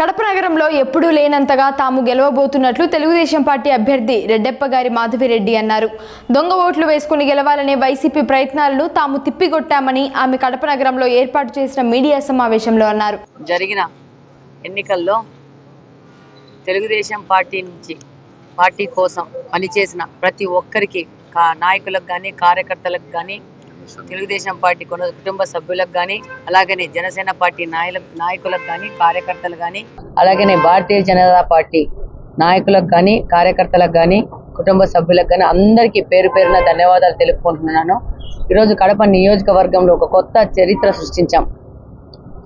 కడప నగరంలో ఎప్పుడూ లేనంతగా తాము గెలవబోతున్నట్లు తెలుగుదేశం పార్టీ అభ్యర్థి రెడ్డెప్ప గారి మాధవిరెడ్డి అన్నారు. దొంగ ఓట్లు వేసుకుని గెలవాలనే వైసీపీ ప్రయత్నాలను తాము తిప్పికొట్టామని ఆమె కడప నగరంలో ఏర్పాటు చేసిన మీడియా సమావేశంలో అన్నారు. జరిగిన ఎన్నికల్లో తెలుగుదేశం పార్టీ నుంచి పార్టీ కోసం పనిచేసిన ప్రతి ఒక్కరికి కా నాయకులకు కానీ కార్యకర్తలకు కానీ తెలుగుదేశం పార్టీ కొన కుటుంబ సభ్యులకు కానీ అలాగనే జనసేన పార్టీ నాయల నాయకులకు కానీ కార్యకర్తలు కానీ అలాగనే భారతీయ జనతా పార్టీ నాయకులకు కానీ కార్యకర్తలకు కానీ కుటుంబ సభ్యులకు కానీ అందరికీ పేరు పేరున ధన్యవాదాలు తెలుపుకుంటున్నాను. ఈరోజు కడప నియోజకవర్గంలో ఒక కొత్త చరిత్ర సృష్టించాం.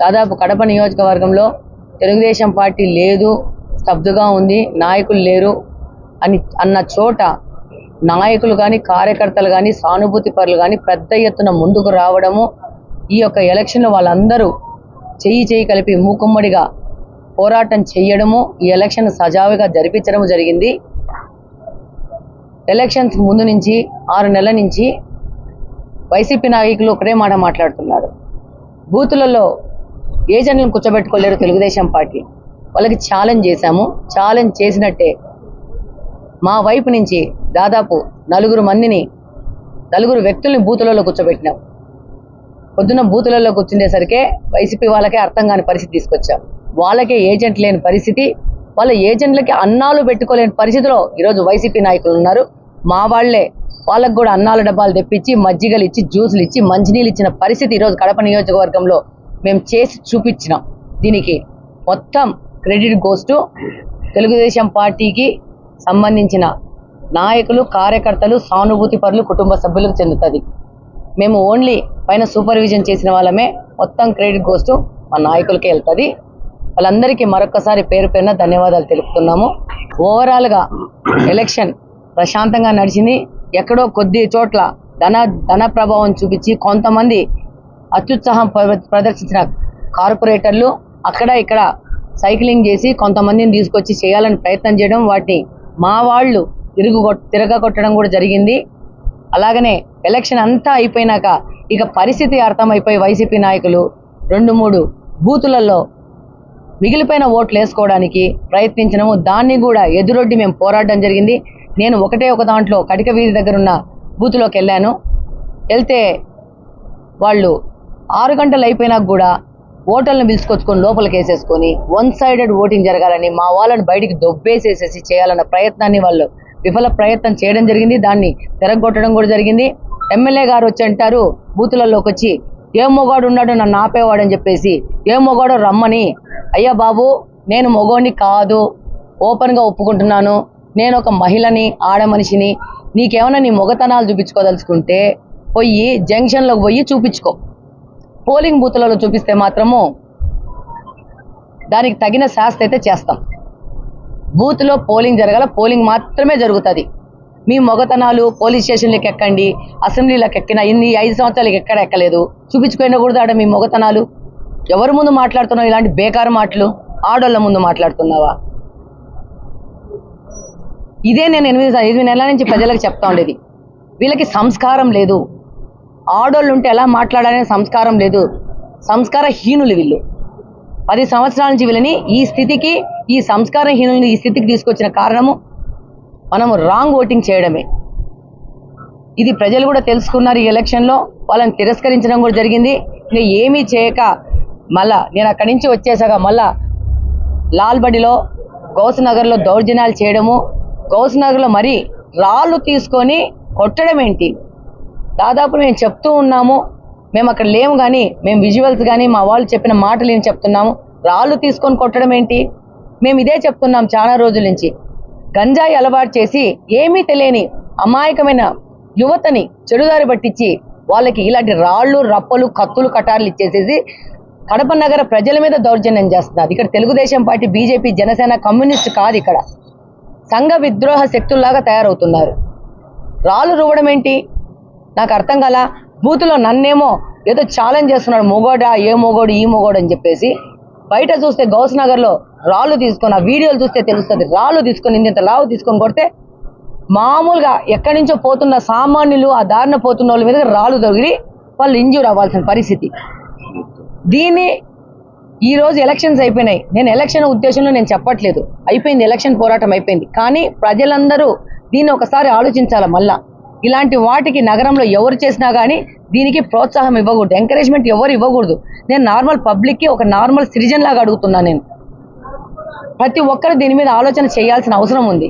దాదాపు కడప నియోజకవర్గంలో తెలుగుదేశం పార్టీ లేదు స్తబ్దుగా ఉంది నాయకులు లేరు అని అన్న చోట నాయకులు కానీ కార్యకర్తలు కానీ సానుభూతి పరులు కానీ పెద్ద ఎత్తున ముందుకు రావడము ఈ యొక్క ఎలక్షన్లో వాళ్ళందరూ చెయ్యి చెయ్యి కలిపి మూకుమ్మడిగా పోరాటం చేయడము ఈ ఎలక్షన్ సజావుగా జరిపించడం జరిగింది. ఎలక్షన్స్ ముందు నుంచి ఆరు నెలల నుంచి వైసీపీ నాయకులు ఒకటే మాట మాట్లాడుతున్నారు. బూతులలో ఏజెంట్లను కూర్చోబెట్టుకోలేరు తెలుగుదేశం పార్టీ. వాళ్ళకి ఛాలెంజ్ చేశాము. ఛాలెంజ్ చేసినట్టే మా వైపు నుంచి దాదాపు నలుగురు మందిని నలుగురు వ్యక్తుల్ని బూతులలో కూర్చోబెట్టినాం. పొద్దున్న బూతులలో కూర్చుండేసరికే వైసీపీ వాళ్ళకే అర్థం కాని పరిస్థితి తీసుకొచ్చాం. వాళ్ళకే ఏజెంట్ లేని పరిస్థితి వాళ్ళ ఏజెంట్లకి అన్నాలు పెట్టుకోలేని పరిస్థితిలో ఈరోజు వైసీపీ నాయకులు ఉన్నారు. మా వాళ్ళే వాళ్ళకు కూడా అన్నాల డబ్బాలు తెప్పించి మజ్జిగలు ఇచ్చి జ్యూసులు ఇచ్చి మంచినీళ్ళు ఇచ్చిన పరిస్థితి ఈరోజు కడప నియోజకవర్గంలో మేము చేసి చూపించినాం. దీనికి మొత్తం క్రెడిట్ గోస్ టు తెలుగుదేశం పార్టీకి సంబంధించిన నాయకులు కార్యకర్తలు సానుభూతి పరులు కుటుంబ సభ్యులకు చెందుతుంది. మేము ఓన్లీ పైన సూపర్విజన్ చేసిన వాళ్ళమే మొత్తం క్రెడిట్ కోస్టు మా నాయకులకే వెళ్తుంది. వాళ్ళందరికీ మరొకసారి పేరు పేరున ధన్యవాదాలు తెలుపుతున్నాము. ఓవరాల్గా ఎలక్షన్ ప్రశాంతంగా నడిచింది. ఎక్కడో కొద్ది చోట్ల ధన ధన ప్రభావం చూపించి కొంతమంది అత్యుత్సాహం ప్ర- ప్రదర్శించిన కార్పొరేటర్లు అక్కడ ఇక్కడ సైక్లింగ్ చేసి కొంతమందిని తీసుకొచ్చి చేయాలని ప్రయత్నం చేయడం వాటిని మా వాళ్ళు తిరుగు తిరగ కొట్టడం కూడా జరిగింది. అలాగనే ఎలక్షన్ అంతా అయిపోయినాక ఇక పరిస్థితి అర్థమైపోయి వైసీపీ నాయకులు రెండు మూడు బూతులలో మిగిలిపోయిన ఓట్లు వేసుకోవడానికి ప్రయత్నించినాము. దాన్ని కూడా ఎదురొడ్డి మేము పోరాడడం జరిగింది. నేను ఒకటే ఒక దాంట్లో కటిక వీధి దగ్గర ఉన్న బూత్లోకి వెళ్ళాను. వెళ్తే వాళ్ళు ఆరు గంటలు అయిపోయినాక కూడా ఓటర్లను పిలుచుకొచ్చుకొని లోపలికి వేసేసుకొని వన్ సైడెడ్ ఓటింగ్ జరగాలని మా వాళ్ళని బయటికి దొబ్బేసేసేసి చేయాలన్న ప్రయత్నాన్ని వాళ్ళు విఫల ప్రయత్నం చేయడం జరిగింది. దాన్ని తెరగొట్టడం కూడా జరిగింది. ఎమ్మెల్యే గారు వచ్చి అంటారు బూతులలోకి వచ్చి ఏ మొగాడు ఉన్నాడు నన్ను ఆపేవాడని చెప్పేసి. ఏ మొగాడో రమ్మని. అయ్యా బాబు నేను మొగోని కాదు. ఓపెన్గా ఒప్పుకుంటున్నాను. నేను ఒక మహిళని ఆడ మనిషిని. నీకేమైనా నీ మొగతనాలు చూపించుకోదలుచుకుంటే పోయి జంక్షన్లోకి పోయి చూపించుకో. పోలింగ్ బూత్లలో చూపిస్తే మాత్రము దానికి తగిన శాస్త్ర అయితే చేస్తాం. బూత్లో పోలింగ్ జరగాల పోలింగ్ మాత్రమే జరుగుతుంది. మీ మొగతనాలు పోలీస్ స్టేషన్లకు ఎక్కండి అసెంబ్లీలకు ఎక్కిన ఇన్ని ఐదు సంవత్సరాలకు ఎక్కడ ఎక్కలేదు. చూపించుకునే కూడా ఆడ మీ మొగతనాలు. ఎవరి ముందు మాట్లాడుతున్నావు ఇలాంటి బేకారు మాటలు? ఆడోళ్ళ ముందు మాట్లాడుతున్నావా? ఇదే నేను ఎనిమిది ఎనిమిది నెలల నుంచి ప్రజలకు చెప్తా ఉండేది. వీళ్ళకి సంస్కారం లేదు. ఆడోళ్ళు ఉంటే ఎలా మాట్లాడాలనే సంస్కారం లేదు. సంస్కార హీనులు వీళ్ళు. పది సంవత్సరాల నుంచి వీళ్ళని ఈ స్థితికి ఈ సంస్కారహీనుల్ని ఈ స్థితికి తీసుకొచ్చిన కారణము మనము రాంగ్ ఓటింగ్ చేయడమే. ఇది ప్రజలు కూడా తెలుసుకున్నారు ఈ ఎలక్షన్లో వాళ్ళని తిరస్కరించడం కూడా జరిగింది. ఇంకా ఏమీ చేయక మళ్ళా నేను అక్కడి నుంచి వచ్చేసాక మళ్ళా లాల్బడిలో గౌస్ నగర్లో దౌర్జన్యాలు చేయడము. గౌస్ నగర్లో మరి రాళ్ళు తీసుకొని కొట్టడం ఏంటి? దాదాపు మేము చెప్తూ ఉన్నాము. మేము అక్కడ లేము కానీ మేము విజువల్స్ కానీ మా వాళ్ళు చెప్పిన మాటలు ఏం చెప్తున్నాము. రాళ్ళు తీసుకొని కొట్టడం ఏంటి? మేము ఇదే చెప్తున్నాం చాలా రోజుల నుంచి. గంజాయి అలవాటు చేసి ఏమీ తెలియని అమాయకమైన యువతని చెడుదారి పట్టించి వాళ్ళకి ఇలాంటి రాళ్ళు రప్పలు కత్తులు కటార్లు ఇచ్చేసేసి కడప నగర ప్రజల మీద దౌర్జన్యం చేస్తున్నారు. ఇక్కడ Telugu Desam party BJP Janasena communist కాదు ఇక్కడ. సంఘ విద్రోహ శక్తుల్లాగా తయారవుతున్నారు. రాళ్ళు రువ్వడం ఏంటి? నాకు అర్థం కల? బూతులో నన్నేమో ఏదో ఛాలెంజ్ చేస్తున్నాడు. మొగోడా ఏ మొగోడు ఈ మొగోడు అని చెప్పేసి బయట చూస్తే గౌస్ నగర్లో రాళ్ళు తీసుకొని ఆ వీడియోలు చూస్తే తెలుస్తుంది. రాళ్ళు తీసుకొని ఇంత లావు తీసుకొని కొడితే మామూలుగా ఎక్కడి నుంచో పోతున్న సామాన్యులు ఆ దారిన పోతున్న వాళ్ళ మీద రాళ్ళు తగిలి వాళ్ళు ఇంజూర్ అవ్వాల్సిన పరిస్థితి. దీన్ని ఈ రోజు ఎలక్షన్స్ అయిపోయినాయి. నేను ఎలక్షన్ ఉద్దేశంలో నేను చెప్పట్లేదు. అయిపోయింది ఎలక్షన్ పోరాటం అయిపోయింది. కానీ ప్రజలందరూ దీన్ని ఒకసారి ఆలోచించాలి మళ్ళా? ఇలాంటి వాటికి నగరంలో ఎవరు చేసినా కానీ దీనికి ప్రోత్సాహం ఇవ్వకూడదు ఎంకరేజ్మెంట్ ఎవరు ఇవ్వకూడదు. నేను నార్మల్ పబ్లిక్కి ఒక నార్మల్ సిటిజన్ లాగా అడుగుతున్నాను నేను. ప్రతి ఒక్కరు దీని మీద ఆలోచన చేయాల్సిన అవసరం ఉంది.